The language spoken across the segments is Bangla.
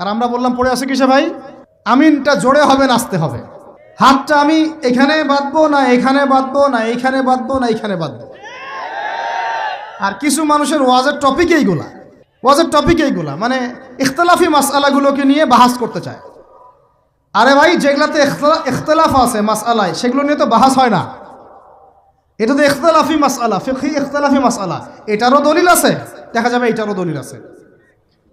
আর আমরা বললাম, পড়ে আছে কিসে ভাই? আমিনটা জোরে হবে, নাচতে হবে। হাতটা আমি এখানে বাঁধবো না এখানে বাঁধবো না এইখানে বাঁধবো না এইখানে বাঁধবো। আর কিছু মানুষের ওয়াজের টপিক এইগুলা। ওয়াজের টপিক এইগুলা মানে ইখতলাফি মাসালাগুলোকে নিয়ে বাহাস করতে চায়। আরে ভাই, যেগুলাতে ইখতলা- ইখতলাফ আছে মাসালায় সেগুলো নিয়ে তো বাহাস হয় না। এটা তো ইখতলাফি মাসালা ফিখি ইখতলাফি মাসালা এটারও দলিল আছে, দেখা যাবে এটারও দলিল আছে।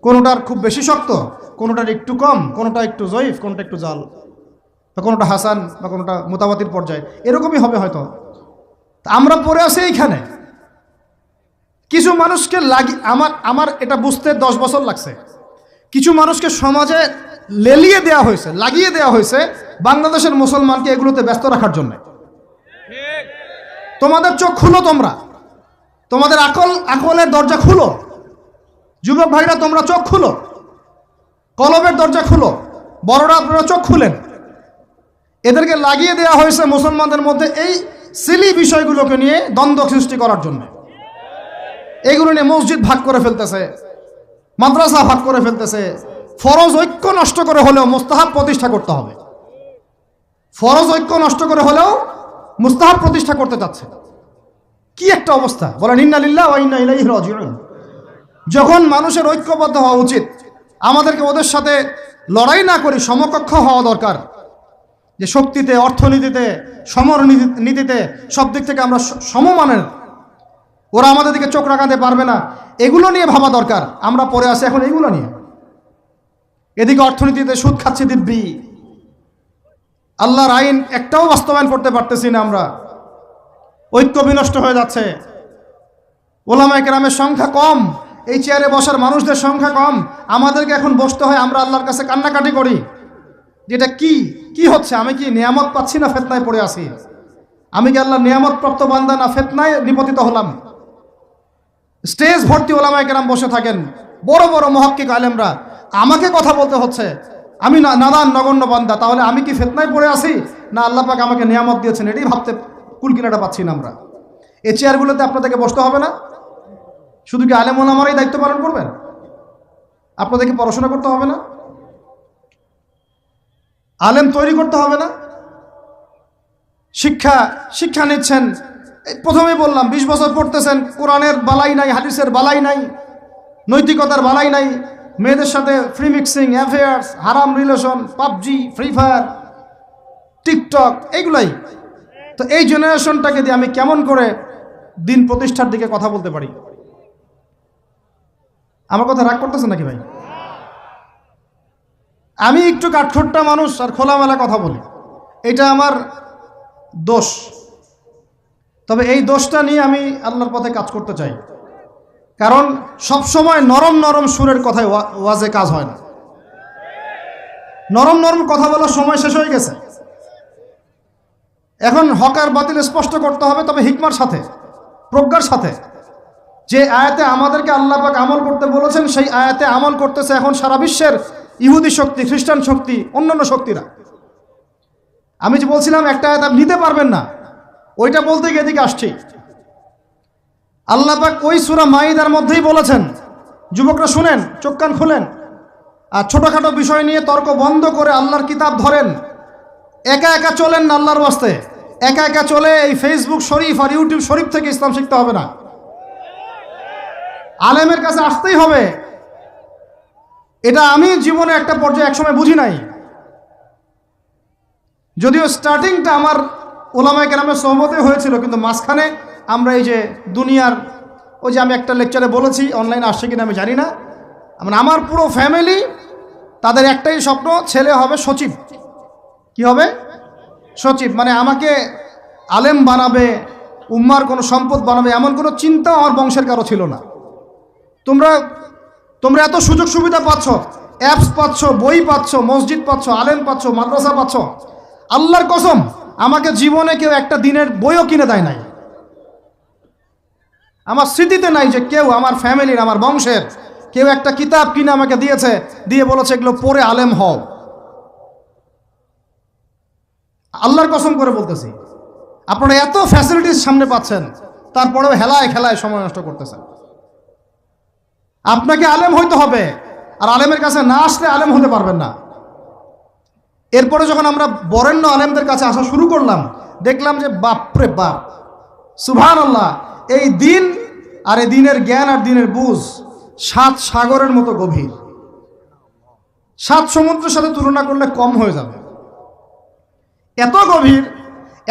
কোনোটার খুব বেশি শক্ত, কোনোটার একটু কম, কোনোটা একটু জয়ীফ, কোনোটা একটু জাল, বা কোনোটা হাসান, বা কোনোটা মোতাবাতির পর্যায়ে, এরকমই হবে হয়তো। আমরা পড়ে আছি এইখানে। কিছু মানুষকে লাগি, আমার আমার এটা বুঝতে দশ বছর লাগছে। কিছু মানুষকে সমাজে লেলিয়ে দেওয়া হয়েছে, লাগিয়ে দেওয়া হয়েছে বাংলাদেশের মুসলমানকে এগুলোতে ব্যস্ত রাখার জন্য। তোমাদের চোখ খুলো তোমরা। তোমাদের আকল, আকলের দরজা খুলো। যুবক ভাইরা, তোমরা চোখ খুলো। কলবের দরজা খুলো। বড়রা, আপনারা চোখ খুলেন। এদেরকে লাগিয়ে দেওয়া হয়েছে মুসলমানদের মধ্যে এই সিলি বিষয়গুলোকে নিয়ে দ্বন্দ্ব সৃষ্টি করার জন্য। এগুলো নিয়ে মসজিদ ভাগ করে ফেলতেছে, মাদ্রাসা ভাগ করে ফেলতেছে। ফরজ ঐক্য নষ্ট করে হলেও মুস্তাহাব প্রতিষ্ঠা করতে হবে। ফরজ ঐক্য নষ্ট করে হলেও মুস্তাহাব প্রতিষ্ঠা করতে চাচ্ছে। কি একটা অবস্থা? বলেন, ইন্না লিল্লাহ ওয়া ইন্না ইলাইহি রাজিউন। যখন মানুষের ঐক্যবদ্ধ হওয়া উচিত, আমাদেরকে ওদের সাথে লড়াই না করি সমকক্ষ হওয়া দরকার। যে শক্তিতে, অর্থনীতিতে সমর নীতি- নীতিতে সব দিক থেকে আমরা সমমানের। ওরা আমাদের দিকে চোখ রাখাতে পারবে না। এগুলো নিয়ে ভাবা দরকার। আমরা পড়ে আসি এখন এগুলো নিয়ে। এদিকে অর্থনীতিতে সুদ খাচ্ছি দিব্যি। আল্লাহর আইন একটাও বাস্তবায়ন করতে পারতেছি না আমরা। ঐক্য বিনষ্ট হয়ে যাচ্ছে। ওলামায় কেরামের সংখ্যা কম। এই চেয়ারে বসার মানুষদের সংখ্যা কম। আমাদেরকে এখন বসতে হয়, আমরা আল্লাহর কাছে কান্নাকাটি করি। যেটা কি? কি হচ্ছে? আমি কি নিয়ামত পাচ্ছি না ফেতনায় পড়ে আছি? আমি কি আল্লাহ নিয়ামত প্রাপ্ত বান্দা না ফেতনায় নিপতিত হলাম? স্টেজ ভর্তি ওলামায় কেরাম বসে থাকেন। বড় বড় মহক্কিক আলেমরা। আমাকে কথা বলতে হচ্ছে, আমি না নাদান নগণ্য বান্দা, তাহলে আমি কি ফেতনায় পড়ে আছি? না আল্লাহ পাক আমাকে নিয়ামত দিয়েছেন? এটাই ভাবতে কুলকিনাটা পাচ্ছি না আমরা। এই চেয়ারগুলোতে আপনাদেরকে বসতে হবে না। শুধু কি আলেম ওলামারাই দায়িত্ব পালন করবেন? আপনাদেরকে পড়াশোনা করতে হবে না? আলেম তৈরি করতে হবে না? শিক্ষা শিক্ষা নিচ্ছেন। এই প্রথমেই বললাম, বিশ বছর পড়তেছেন, কোরআনের বালাই নাই, হাদিসের বালাই নাই, নৈতিকতার বালাই নাই, মেয়েদের সাথে ফ্রি মিক্সিং অ্যাফেয়ার্স হারাম relation PUBG free fire TikTok এইগুলাই। তো এই জেনারেশনটাকে দিয়ে আমি কেমন করে দিন প্রতিষ্ঠার দিকে কথা বলতে পারি? আমার কথা রাগ করতেছে নাকি ভাই? আমি একটু কাঠখোট্টা মানুষ আর খোলামেলা কথা বলি। এটা আমার দোষ। তবে এই দোষটা নিয়ে আমি আল্লাহর পথে কাজ করতে চাই। কারণ সব সময় নরম নরম সুরের কথায় ওয়া- ওয়াজে কাজ হয় না। নরম নরম কথা বলার সময় শেষ হয়ে গেছে। এখন হকার বাতিল স্পষ্ট করতে হবে, তবে হিকমার সাথে, প্রজ্ঞার সাথে। যে আয়াতে আমাদেরকে আল্লাহ পাক আমল করতে বলেছেন, সেই আয়াতে আমল করতেছে এখন সারা বিশ্বের ইহুদি শক্তি, খ্রিস্টান শক্তি, অন্যান্য শক্তিরা। আমি যে বলছিলাম, একটা আয়াত আপনি নিতে পারবেন না। ওইটা বলতে গিয়ে এদিকে আসছি। আল্লাহ পাক ওই সুরা মাইদার মধ্যেই বলেছেন, যুবকরা শুনেন, চোখ কান খুলেন, আর ছোটোখাটো বিষয় নিয়ে তর্ক বন্ধ করে আল্লাহর কিতাব ধরেন। একা একা চলেন না আল্লাহর ওয়াস্তে। একা একা চলে এই ফেসবুক শরীফ আর ইউটিউব শরীফ থেকে ইসলাম শিখতে হবে না। আলেমের কাছে আসতেই হবে। এটা আমি জীবনে একটা পর্যায়ে একসময় বুঝি নাই। যদিও স্টার্টিংটা আমার ওলামায় কেরামের সহমতে হয়েছিল, কিন্তু মাঝখানে আমরা এই যে দুনিয়ার, ওই যে আমি একটা লেকচারে বলেছি অনলাইনে আসছে কিনা আমি জানি না। মানে আমার পুরো ফ্যামিলি তাদের একটাই স্বপ্ন, ছেলে হবে সচিব। কি হবে? সচিব। মানে আমাকে আলেম বানাবে, উম্মার কোনো সম্পদ বানাবে, এমন কোনো চিন্তা আমার বংশের কারও ছিল না। তোমরা তোমরা এত সুযোগ সুবিধা পাচ্ছ অ্যাপস পাচ্ছ, বই পাচ্ছ, মসজিদ পাচ্ছ, আলেম পাচ্ছ, মাদ্রাসা পাচ্ছ। আল্লাহর কসম, আমাকে জীবনে কেউ একটা দিনের বইও কিনে দেয় নাই। আমার স্মৃতিতে নাই যে কেউ আমার ফ্যামিলির, আমার বংশের, কেউ একটা কিতাব কিনে আমাকে দিয়েছে, দিয়ে বলেছে, এগুলো পড়ে আলেম হও। আল্লাহর কসম করে বলতেছি, আপনারা এত ফ্যাসিলিটিস সামনে পাচ্ছেন, তারপরেও হেলায় খেলায় সময় নষ্ট করতেছেন। আপনাকে আলেম হইতে হবে। আর আলেমের কাছে না আসলে আলেম হতে পারবেন না। এরপরে যখন আমরা বরেণ্য আলেমদের কাছে আসা শুরু করলাম, দেখলাম যে বাপরে বাপ সুভান আল্লাহ এই দিন আর এই দিনের জ্ঞান আর দিনের বুঝ সাত সাগরের মতো গভীর। সাত সমুদ্রের সাথে তুলনা করলে কম হয়ে যাবে। এত গভীর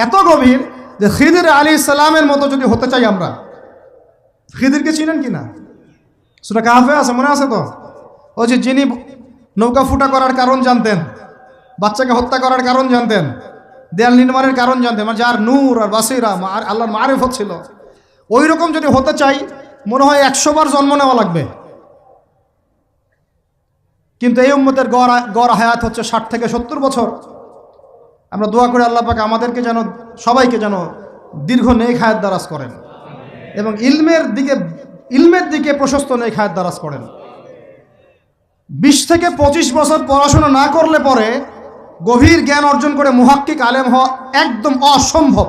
এত গভীর যে খিদির আলী ইসলামের মতো যদি হতে চাই আমরা। খিদিরকে চিনেন কি না সেটা কাহাফে আছে, মনে আছে তো? ও যে যিনি নৌকা ফুটা করার কারণ জানতেন, বাচ্চাকে হত্যা করার কারণ জানতেন, দেয়াল নির্মাণের কারণ জানতেন মানে যার নূর আর বাসিরা আর আল্লাহর মারেফত ছিল ওই রকম যদি হতে চাই, মনে হয় একশো বার জন্ম নেওয়া লাগবে। কিন্তু এই উম্মতের গড় গড় হায়াত হচ্ছে ষাট থেকে সত্তর বছর। আমরা দোয়া করে আল্লাহ পাকে আমাদেরকে যেন, সবাইকে যেন দীর্ঘ নেক হায়াত দারাজ করেন। এবং ইলমের দিকে ইলমের দিকে প্রশস্ত নেক হায়াত দারাজ করেন। বিশ থেকে পঁচিশ বছর পড়াশোনা না করলে পরে গভীর জ্ঞান অর্জন করে মুহাক্কিক আলেম হওয়া একদম অসম্ভব।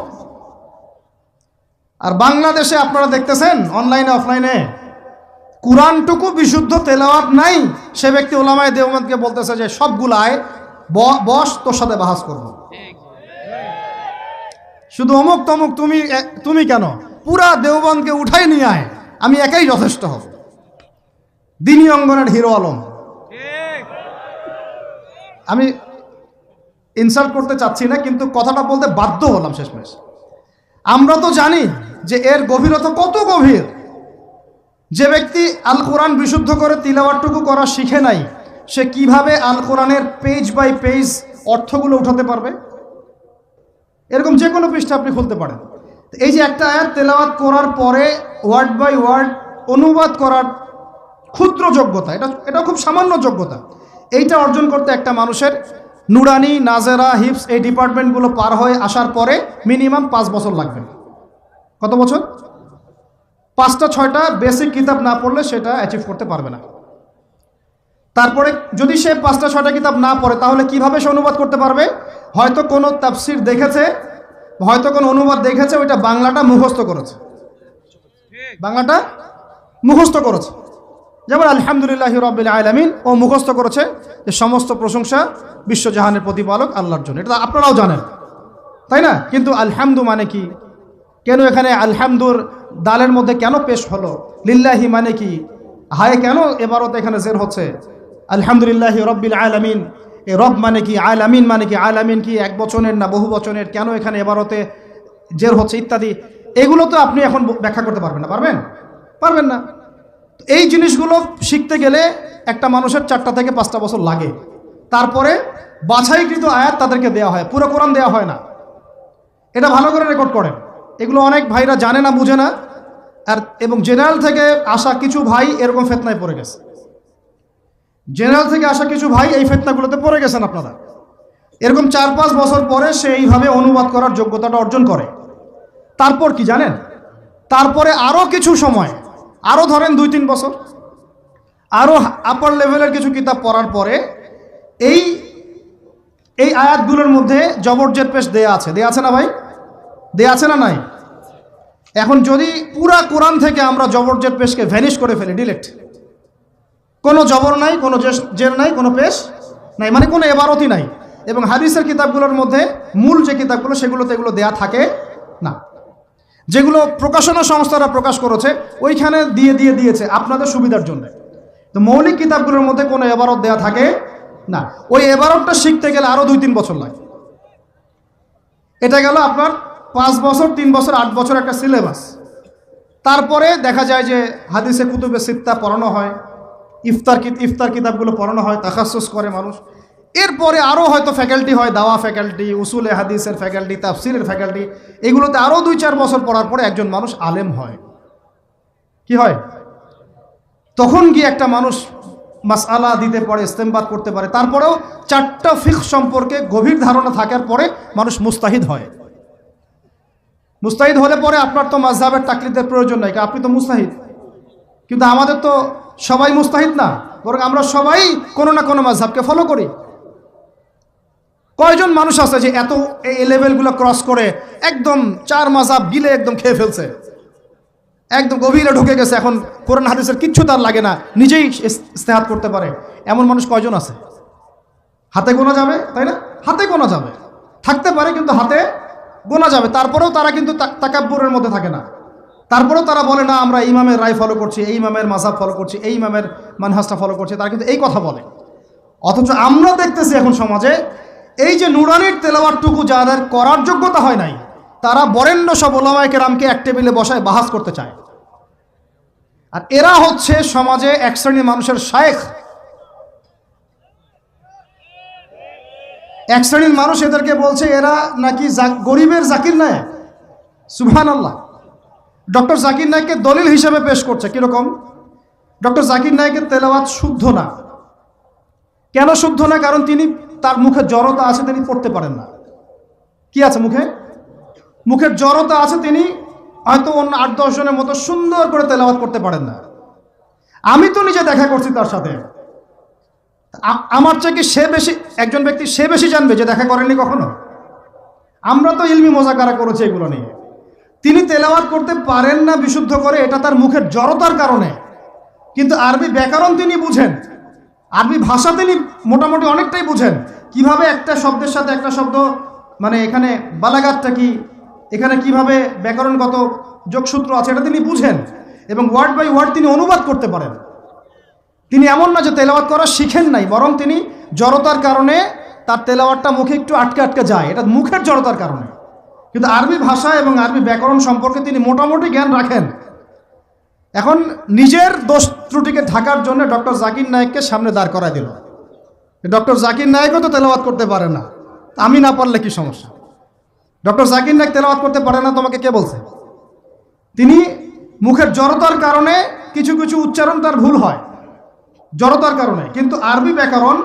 আর বাংলাদেশে আপনারা দেখতেছেন, অনলাইনে, অফলাইনে, কোরআনটুকু বিশুদ্ধ তেলাওয়াত নাই, সে ব্যক্তি ওলামায় দেওমদকে বলতেছে যে সবগুলায় বস, তোর সাথে বাহাস করব। শুধু অমুক তমুক তুমি তুমি কেন? পুরা দেওবন্দকে উঠাই নিয়ে আয়। আমি একাই যথেষ্ট হব। দিনী অঙ্গনের হিরো আলম। আমি ইনসাল্ট করতে চাচ্ছি না, কিন্তু কথাটা বলতে বাধ্য হলাম শেষমেশ। আমরা তো জানি যে এর গভীরতা কত গভীর। যে ব্যক্তি আল কোরআন বিশুদ্ধ করে তিলাওয়ারটুকু করা শিখে নাই, সে কীভাবে আল কোরআনের পেজ বাই পেজ অর্থগুলো উঠাতে পারবে? এরকম যে কোনো পৃষ্ঠা আপনি খুলতে পারেন। এই যে একটা আয়াত তেলাওয়াত করার পরে ওয়ার্ড বাই ওয়ার্ড অনুবাদ করার ক্ষুদ্র যোগ্যতা। এটা এটা খুব সামান্য যোগ্যতা। এইটা অর্জন করতে একটা মানুষের নুরানি, নাজেরা, হিপস এই ডিপার্টমেন্টগুলো পার হয়ে আসার পরে মিনিমাম পাঁচ বছর লাগবে। কত বছর? পাঁচটা, ছয়টা বেসিক কিতাব না পড়লে সেটা অ্যাচিভ করতে পারবে না। তারপরে যদি সে পাঁচটা, ছয়টা কিতাব না পড়ে, তাহলে কীভাবে সে অনুবাদ করতে পারবে? হয়তো কোনো তাফসির দেখেছে, হয়তো কোনো অনুবাদ দেখেছে, ওইটা বাংলাটা মুখস্থ করেছে। বাংলাটা মুখস্থ করেছে। যেমন আলহামদুলিল্লাহ রবিল আলমিন ও মুখস্থ করেছে যে সমস্ত প্রশংসা বিশ্বজাহানের প্রতিপালক আল্লাহর জন্য। এটা আপনারাও জানেন, তাই না? কিন্তু আলহামদু মানে কি? কেন এখানে আলহামদুর দালের মধ্যে কেন পেশ হলো? লিল্লাহি মানে কি? হায় কেন এবারত এখানে জের হচ্ছে? আলহামদুলিল্লাহ রব্বিল আলামিন, এ রব মানে কি? আলামিন মানে কি? আলামিন কি এক বচনের না বহু বচনের? কেন এখানে এবারতে জের হচ্ছে ইত্যাদি? এগুলো তো আপনি এখন ব্যাখ্যা করতে পারবেন না, পারবেন? পারবেন না। এই জিনিসগুলো শিখতে গেলে একটা মানুষের চারটা থেকে পাঁচটা বছর লাগে। তারপরে বাছাইকৃত আয়াত তাদেরকে দেওয়া হয়, পুরো কোরআন দেওয়া হয় না। এটা ভালো করে রেকর্ড করেন। এগুলো অনেক ভাইরা জানে না, বুঝে না। আর এবং জেনারেল থেকে আসা কিছু ভাই এরকম ফেতনায় পড়ে গেছে। জেনারেল থেকে আসা কিছু ভাই এই ফেতনাগুলোতে পড়ে গেছেন আপনারা। এরকম চার পাঁচ বছর পরে সে এইভাবে অনুবাদ করার যোগ্যতাটা অর্জন করে। তারপর কি জানেন? তারপরে আরও কিছু সময় আরও ধরেন দুই তিন বছর আরও আপার লেভেলের কিছু কিতাব পড়ার পরে এই এই আয়াতগুলোর মধ্যে জবরজেট পেশ দেয়া আছে। দেয়া আছে না ভাই? দেয়া আছে না নাই? এখন যদি পুরা কোরআন থেকে আমরা জবরজেট পেশকে ভ্যানিশ করে ফেলি ডিলেক্ট কোনো জবর নাই, কোনো জের নাই, কোনো পেশ নাই মানে কোনো এবারতই নাই। এবং হাদিসের কিতাবগুলোর মধ্যে মূল যে কিতাবগুলো, সেগুলোতে এগুলো দেয়া থাকে যেগুলো প্রকাশনা সংস্থারা প্রকাশ করেছে, ওইখানে দিয়ে দিয়ে দিয়েছে আপনাদের সুবিধার জন্য। তো মৌলিক কিতাবগুলোর মধ্যে কোনো এবারত দেয়া থাকে না। ওই এবারতটা শিখতে গেলে আরও দুই তিন বছর লাগে। এটা গেল আপনার পাঁচ বছর, তিন বছর, আট বছর একটা সিলেবাস। তারপরে দেখা যায় যে হাদিসে, কুতুবে সিত্তা পড়ানো হয়। ইফতার ইফতার কিতাবগুলো পড়ানো হয় তাকাসুস করে মানুষ। এরপরে আরও হয়তো ফ্যাকাল্টি হয়, দাওয়া ফ্যাকাল্টি উসুলে হাদিসের ফ্যাকাল্টি তাফসিলের ফ্যাকাল্টি এগুলোতে আরও দুই চার বছর পড়ার পরে একজন মানুষ আলেম হয়। কি হয়? তখন গিয়ে একটা মানুষ মাসআলা দিতে পারে, ইস্তেমবাদ করতে পারে, তারপরেও চারটা ফিক সম্পর্কে গভীর ধারণা থাকার পরে মানুষ মুস্তাহিদ হয়। মুস্তাহিদ হলে পরে আপনার তো মাঝহাবের তাকলিদের প্রয়োজন নাই, আপনি তো মুস্তাহিদ। কিন্তু আমাদের তো সবাই মুস্তাহিদ না, বরং আমরা সবাই কোনো না কোনো মাঝহাবকে ফলো করি। কয়জন মানুষ আছে যে এত এই লেভেলগুলো ক্রস করে একদম চার মাঝহাব গিলে একদম খেয়ে ফেলছে? একদম গভীরে ঢুকে গেছে। এখন কোরআন হাদিসের কিচ্ছু তার লাগে না। নিজেই ইস্তেহাত করতে পারে। এমন মানুষ কয়জন আছে? হাতে গোনা যাবে, তাই না? হাতে গোনা যাবে। থাকতে পারে কিন্তু হাতে গোনা যাবে। তারপরেও তারা কিন্তু তাকাব্বুরের মধ্যে থাকে না। তারপরেও তারা বলে, না, আমরা ইমামের রায় ফলো করছি, এই ইমামের মাসাব ফলো করছি, এই ইমামের মানহাসটা ফলো করছি। তারা কিন্তু এই কথা বলে। অথচ আমরা দেখতেছি এখন সমাজে এই যে নুরানির তেলাওয়ারটুকু যাদের করার যোগ্যতা হয় নাই, তারা বরেণ্য সব ওলামায়কে রামকে এক টেবিলে বসায় বাহাস করতে চায়। আর এরা হচ্ছে সমাজে এক শ্রেণির মানুষের শায়েখ। এক শ্রেণির মানুষ এদেরকে বলছে, এরা নাকি গরিবের জাকির নায়ক। সুবহান আল্লাহ ডক্টর জাকির নায়ককে দলিল হিসেবে পেশ করছে, কীরকম? ডক্টর জাকির নায়কের তেলাওয়াত শুদ্ধ না। কেন শুদ্ধ না? কারণ তিনি তার মুখে জড়তা আছে তিনি পড়তে পারেন না। কি আছে মুখে? মুখের জড়তা আছে তিনি হয়তো অন্য আট, দশ জনের মতো সুন্দর করে তেলাওয়াত করতে পারেন না। আমি তো নিজে দেখা করছি তার সাথে। আমার চেয়ে কি সে বেশি, একজন ব্যক্তি সে বেশি জানবে যে দেখা করেননি কখনো? আমরা তো ইলমি মোজাকারা করেছি এগুলো নিয়ে। তিনি তেলাওয়াত করতে পারেন না বিশুদ্ধ করে, এটা তার মুখের জড়তার কারণে। কিন্তু আরবি ব্যাকরণ তিনি বুঝেন। আরবি ভাষা তিনি মোটামুটি অনেকটাই বুঝেন। কীভাবে একটা শব্দের সাথে একটা শব্দ মানে এখানে বালাগাতটা কি, এখানে কীভাবে ব্যাকরণগত যোগসূত্র আছে, এটা তিনি বুঝেন এবং ওয়ার্ড বাই ওয়ার্ড তিনি অনুবাদ করতে পারেন। তিনি এমন না যে তেলাওয়াত করা শিখেন নাই, বরং তিনি জড়তার কারণে তার তেলাওয়াতটা মুখে একটু আটকে আটকে যায়। এটা মুখের জড়তার কারণে। কিন্তু আরবি ভাষা এবং আরবি ব্যাকরণ সম্পর্কে তিনি মোটামুটি জ্ঞান রাখেন। এখন নিজের দোষ ত্রুটিকে ঢাকার জন্য ডক্টর জাকির নায়েককে সামনে দাঁড় করায় দিল। ডক্টর জাকির নায়েকও তো তেলাওয়াত করতে পারে না। আমি না পারলে কি সমস্যা? ডক্টর জাকির নায়েক তেলাওয়াত করতে পারে না, তোমাকে কে বলছে? তিনি মুখের জড়তার কারণে কিছু কিছু উচ্চারণ তার ভুল হয়। জড়তার কারণে। কিন্তু আরবি ব্যাকরণ,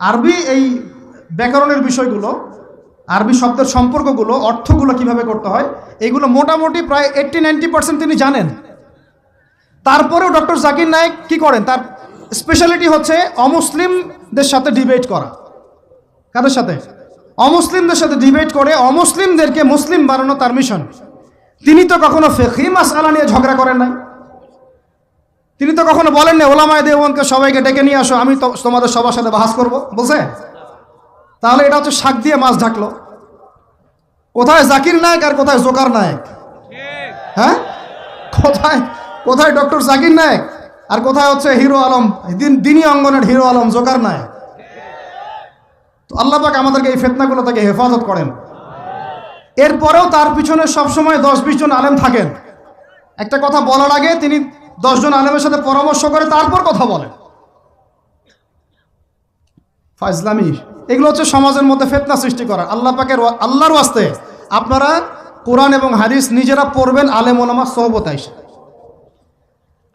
আরবি এই ব্যাকরণের বিষয়গুলো, আরবি শব্দের সম্পর্কগুলো, অর্থগুলো কীভাবে করতে হয়, এগুলো মোটামুটি প্রায় এইট্টি নাইনটি পার্সেন্ট তিনি জানেন। তারপরেও ডক্টর জাকির নায়েক কি করেন? তার স্পেশালিটি হচ্ছে অমুসলিমদের সাথে ডিবেট করা। কাদের সাথে? অমুসলিমদের সাথে ডিবেট করে অমুসলিমদেরকে মুসলিম বানানো তার মিশন তিনি তো কখনো ফেকি মাসালা নিয়ে ঝগড়া করেন নাই। তিনি তো কখনো বলেন না ওলামায় দেবনকে সবাইকে ডেকে নিয়ে আসো, আমি তো তোমাদের সবার সাথে বাহাস করব। বলছে? তাহলে এটা হচ্ছে শাক দিয়ে মাছ ঢাকলো। কোথায় জাকির নায়ক আর কোথায় জোকার নায়ক? হ্যাঁ? কোথায় কোথায় ডক্টর জাকির নায়ক? আর কোথায় হচ্ছে হিরো আলম? দিন দিনী অঙ্গনের হিরো আলম, জোকার নায়ক। তো আল্লাহ পাক আমাদেরকে এই ফেতনাগুলো থেকে হেফাজত করেন। এরপরেও তার পিছনে সবসময় দশ বিশ জন আলেম থাকেন। একটা কথা বলার আগে তিনি দশজন আলেমের সাথে পরামর্শ করে তারপর কথা বলেন। ফাইজলামি, এগুলো হচ্ছে সমাজের মধ্যে ফেতনা সৃষ্টি করা আল্লাহ পাকের আল্লাহর ওয়াস্তে আপনারা কোরআন এবং হাদিস নিজেরা পড়বেন আলেম ওলামা সহবত আইসে।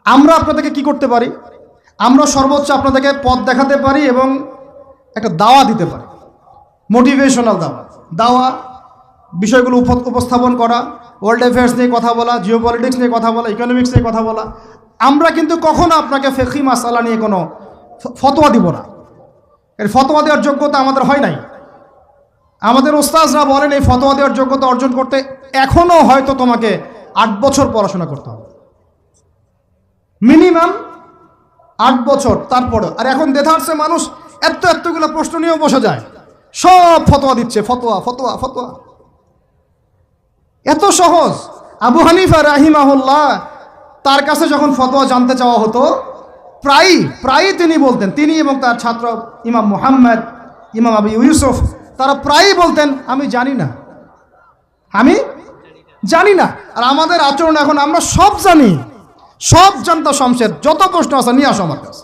আমরা আপনাদেরকে কি করতে পারি? আমরা সর্বোচ্চ আপনাদেরকে পথ দেখাতে পারি এবং একটা দাওয়া দিতে পারি। মোটিভেশনাল দাওয়া। দাওয়া, বিষয়গুলো উপ- উপস্থাপন করা ওয়ার্ল্ড অ্যাফেয়ার্স নিয়ে কথা বলা জিও পলিটিক্স নিয়ে কথা বলা ইকোনমিক্স নিয়ে কথা বলা। আমরা কিন্তু কখনো আপনাকে ফেকি মাসালা নিয়ে কোনো ফতোয়া দিব না। এর ফতোয়া দেওয়ার যোগ্যতা আমাদের হয় নাই। আমাদের ওস্তাজরা বলেন, এই ফতোয়া দেওয়ার যোগ্যতা অর্জন করতে এখনও হয়তো তোমাকে আট বছর পড়াশোনা করতে হবে। মিনিমাম আট বছর তারপরে। আর এখন দেখাচ্ছে মানুষ এত এতগুলো প্রশ্ন নিয়েও বসে যায়। সব ফতোয়া দিচ্ছে, ফতোয়া ফতোয়া ফতোয়া। এত সহজ। আবু হানিফা রাহিমাহুল্লাহ তার কাছে যখন ফতোয়া জানতে চাওয়া হতো, প্রায়ই প্রায়ই তিনি বলতেন, তিনি এবং তার ছাত্র ইমাম মুহাম্মদ, ইমাম আবু ইউসুফ, তারা প্রায়ই বলতেন, আমি জানি না। আমি জানি না। আর আমাদের আচরণ এখন আমরা সব জানি। সব জানতা শমশের যত প্রশ্ন আছে নিয়ে আসো আমার কাছে।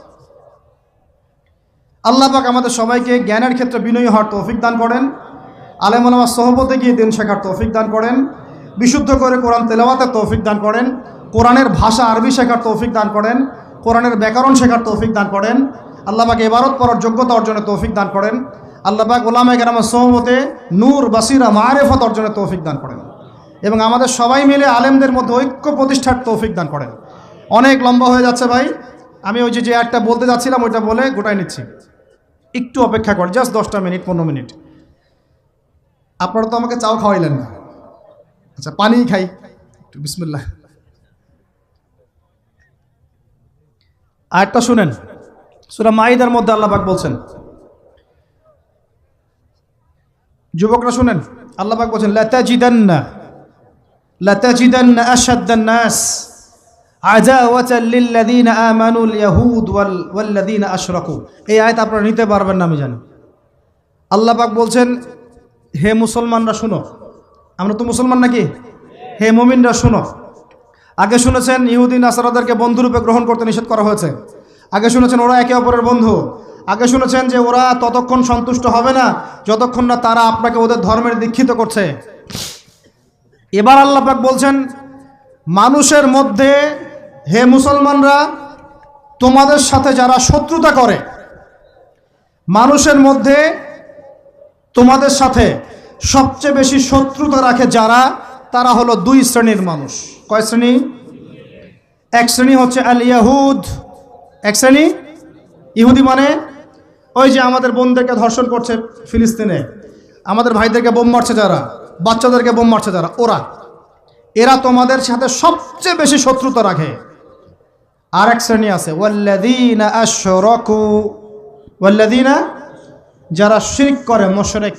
আল্লাহ পাক আমাদের সবাইকে জ্ঞানের ক্ষেত্রে বিনয়ী হওয়ার তৌফিক দান করেন। আলেমুলামা সহবতে গিয়ে দিন শেখার তৌফিক দান করেন। বিশুদ্ধ করে কোরআন তেলাওয়াতের তৌফিক দান করেন। কোরআনের ভাষা আরবি শেখার তৌফিক দান করেন। কোরআনের ব্যাকরণ শেখার তৌফিক দান করেন। আল্লাহ পাক এবারত পড়ার যোগ্যতা অর্জনের তৌফিক দান করেন। আল্লাহ পাক ওলামা কেরামা সহবতে নূর, বাসিরা, মারেফত অর্জনের তৌফিক দান করেন। এবং আমাদের সবাই মিলে আলেমদের মধ্যে ঐক্য প্রতিষ্ঠার তৌফিক দান করেন। অনেক লম্বা হয়ে যাচ্ছে ভাই। আমি ওই যে একটা বলতে যাচ্ছিলাম, ওইটা বলে গোটাই নিচ্ছি। একটু অপেক্ষা কর জাস্ট দশটা মিনিট, পনেরো মিনিট। আপনারা তো আমাকে চাও খাওয়াইলেন না। আচ্ছা পানি খাই। একটু বিসমুল্লাহ। আরেকটা শুনেন। সুরা মাইদার মধ্যে আল্লাহবাক বলছেন। যুবকরা শুনেন আল্লাহবাক বলছেন লাতাজিদান্না লাতাজিদান্না আশাদ্দান নাস। আজাওয়াতাল এই আপনারা নিতে পারবেন না, আমি জানি। আল্লাহ পাক বলছেন, হে মুসলমানরা শুনো। আমরা তো মুসলমান নাকি? হে মুমিনরা শুনো। আগে শুনেছেন ইহুদিন আসারাদেরকে বন্ধুরূপে গ্রহণ করতে নিষেধ করা হয়েছে। আগে শুনেছেন ওরা একে অপরের বন্ধু। আগে শুনেছেন যে ওরা ততক্ষণ সন্তুষ্ট হবে না, যতক্ষণ না তারা আপনাকে ওদের ধর্মের দীক্ষিত করছে। এবার আল্লাহ পাক বলছেন মানুষের মধ্যে, হে মুসলমানরা, তোমাদের সাথে যারা শত্রুতা করে, মানুষের মধ্যে তোমাদের সাথে সবচেয়ে বেশি শত্রুতা রাখে যারা, তারা হলো দুই শ্রেণির মানুষ। কয় শ্রেণি? এক শ্রেণি হচ্ছে আল ইয়াহুদ এক শ্রেণি? ইহুদি মানে? ওই যে আমাদের বোনদেরকে ধর্ষণ করছে ফিলিস্তিনে। আমাদের ভাইদেরকে বোম মারছে যারা, বাচ্চাদেরকে বোম মারছে যারা, ওরা। এরা তোমাদের সাথে সবচেয়ে বেশি শত্রুতা রাখে। আর এক শ্রেণি আছে যারা শিরিক করে, মোশরেক।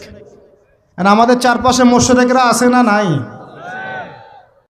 আমাদের চারপাশে মোশরেকরা আছে না নাই?